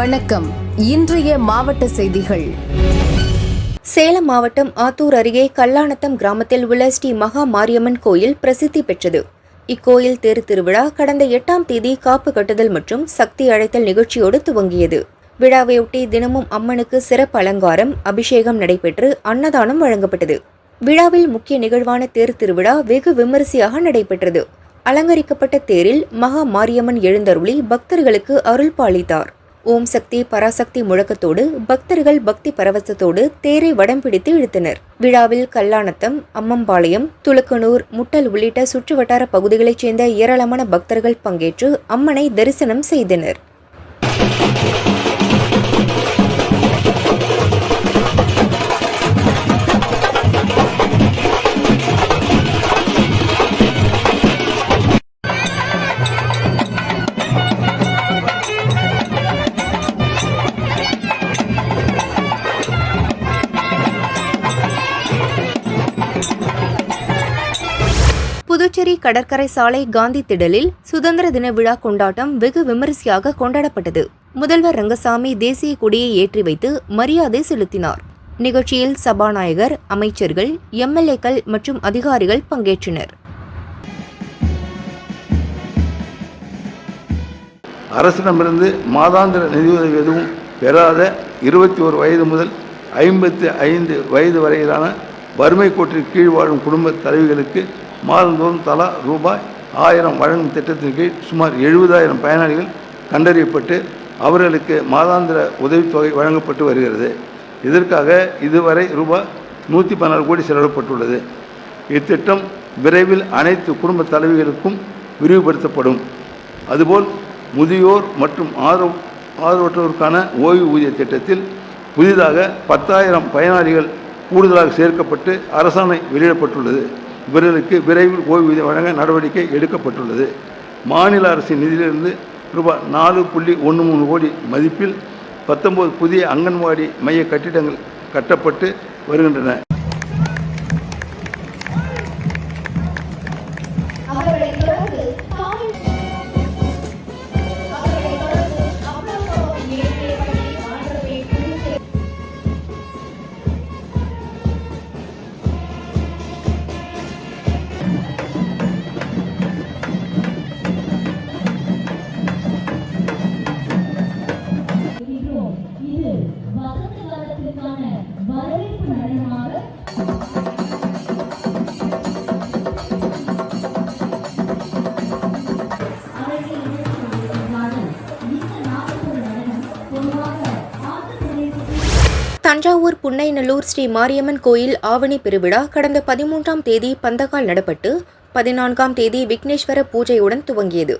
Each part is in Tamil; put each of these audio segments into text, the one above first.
வணக்கம். இன்றைய மாவட்ட செய்திகள். சேலம் மாவட்டம் ஆத்தூர் அருகே கல்லாணத்தம் கிராமத்தில் உள்ள ஸ்ரீ மகா மாரியம்மன் கோயில் பிரசித்தி பெற்றது. இக்கோயில் தேர் திருவிழா கடந்த எட்டாம் தேதி காப்பு கட்டுதல் மற்றும் சக்தி அழைத்தல் நிகழ்ச்சியோடு துவங்கியது. விழாவையொட்டி தினமும் அம்மனுக்கு சிறப்பு அலங்காரம் அபிஷேகம் நடைபெற்று அன்னதானம் வழங்கப்பட்டது. விழாவில் முக்கிய நிகழ்வான தேர் திருவிழா வெகு விமரிசையாக நடைபெற்றது. அலங்கரிக்கப்பட்ட தேரில் மகா மாரியம்மன் எழுந்தருளி பக்தர்களுக்கு அருள் பாலித்தார் ஓம் சக்தி பராசக்தி முழக்கத்தோடு பக்தர்கள் பக்தி பரவசத்தோடு தேரை வடம் பிடித்து இழுத்தனர். விழாவில் கல்லானத்தம் அம்மம்பாளையம் துலுக்கனூர் முட்டல் உள்ளிட்ட சுற்றுவட்டார பகுதிகளைச் சேர்ந்த ஏராளமான பக்தர்கள் பங்கேற்று அம்மனை தரிசனம் செய்தனர். புதுச்சேரி கடற்கரை சாலை காந்தி திடலில் சுதந்திர தின விழா கொண்டாட்டம் வெகு விமரிசையாக கொண்டாடப்பட்டது. முதல்வர் ரங்கசாமி தேசிய கொடியை ஏற்றி வைத்து மரியாதை செலுத்தினார். நிகழ்ச்சியில் சபாநாயகர் அமைச்சர்கள் எம்எல்ஏக்கள் மற்றும் அதிகாரிகள் பங்கேற்றனர். அரசிடமிருந்து மாதாந்திர நிதியுதவி எதுவும் பெறாத இருபத்தி ஒரு வயது முதல் ஐம்பத்தி ஐந்து வயது வரையிலான வறுமை கோட்டின் கீழ் வாழும் குடும்ப தலைவிகளுக்கு மாதந்தோறும் தலா ரூபாய் ஆயிரம் வழங்கும் திட்டத்தின் கீழ் சுமார் எழுபதாயிரம் பயனாளிகள் கண்டறியப்பட்டு அவர்களுக்கு மாதாந்திர உதவித்தொகை வழங்கப்பட்டு வருகிறது. இதற்காக இதுவரை ரூபாய் நூற்றி பதினாறு கோடி செலவிடப்பட்டுள்ளது. இத்திட்டம் விரைவில் அனைத்து குடும்ப தலைவிகளுக்கும் விரிவுபடுத்தப்படும். அதுபோல் முதியோர் மற்றும் ஆதரவு ஆதரவற்றோருக்கான ஓய்வூதிய திட்டத்தில் புதிதாக பத்தாயிரம் பயனாளிகள் கூடுதலாக சேர்க்கப்பட்டு அரசாணை வெளியிடப்பட்டுள்ளது. இவர்களுக்கு விரைவில் ஓய்வூதியம் வழங்க நடவடிக்கை எடுக்கப்பட்டுள்ளது. மாநில அரசின் நிதியிலிருந்து ரூபாய் நாலு புள்ளி ஒன்று மூணு கோடி மதிப்பில் பத்தொன்பது புதிய அங்கன்வாடி மைய கட்டிடங்கள் கட்டப்பட்டு வருகின்றன. தஞ்சாவூர் புன்னைநல்லூர் ஸ்ரீ மாரியம்மன் கோயில் ஆவணி பெருவிழா கடந்த பதிமூன்றாம் தேதி பந்தகால் நடப்பட்டு பதினான்காம் தேதி விக்னேஸ்வர பூஜையுடன் துவங்கியது.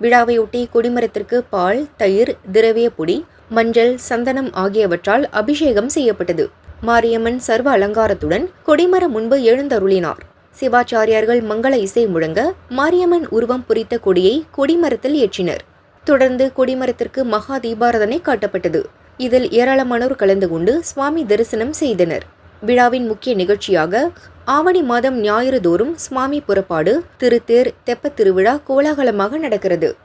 விழாவையொட்டி கொடிமரத்திற்கு பால் தயிர் திரவிய பொடி மஞ்சள் சந்தனம் ஆகியவற்றால் அபிஷேகம் செய்யப்பட்டது. மாரியம்மன் சர்வ அலங்காரத்துடன் கொடிமரம் முன்பு எழுந்தருளினார். சிவாச்சாரியார்கள் மங்கள இசை முழங்க மாரியம்மன் உருவம் பொறித்த கொடியை கொடிமரத்தில் ஏற்றினர். தொடர்ந்து கொடிமரத்திற்கு மகா தீபாரதனை காட்டப்பட்டது. இதில் ஏராளமானோர் கலந்து கொண்டு சுவாமி தரிசனம் செய்தனர். விழாவின் முக்கிய நிகழ்ச்சியாக ஆவணி மாதம் ஞாயிறு தோறும் சுவாமி புறப்பாடு திருத்தேர் தெப்பத் திருவிழா கோலாகலமாக நடக்கிறது.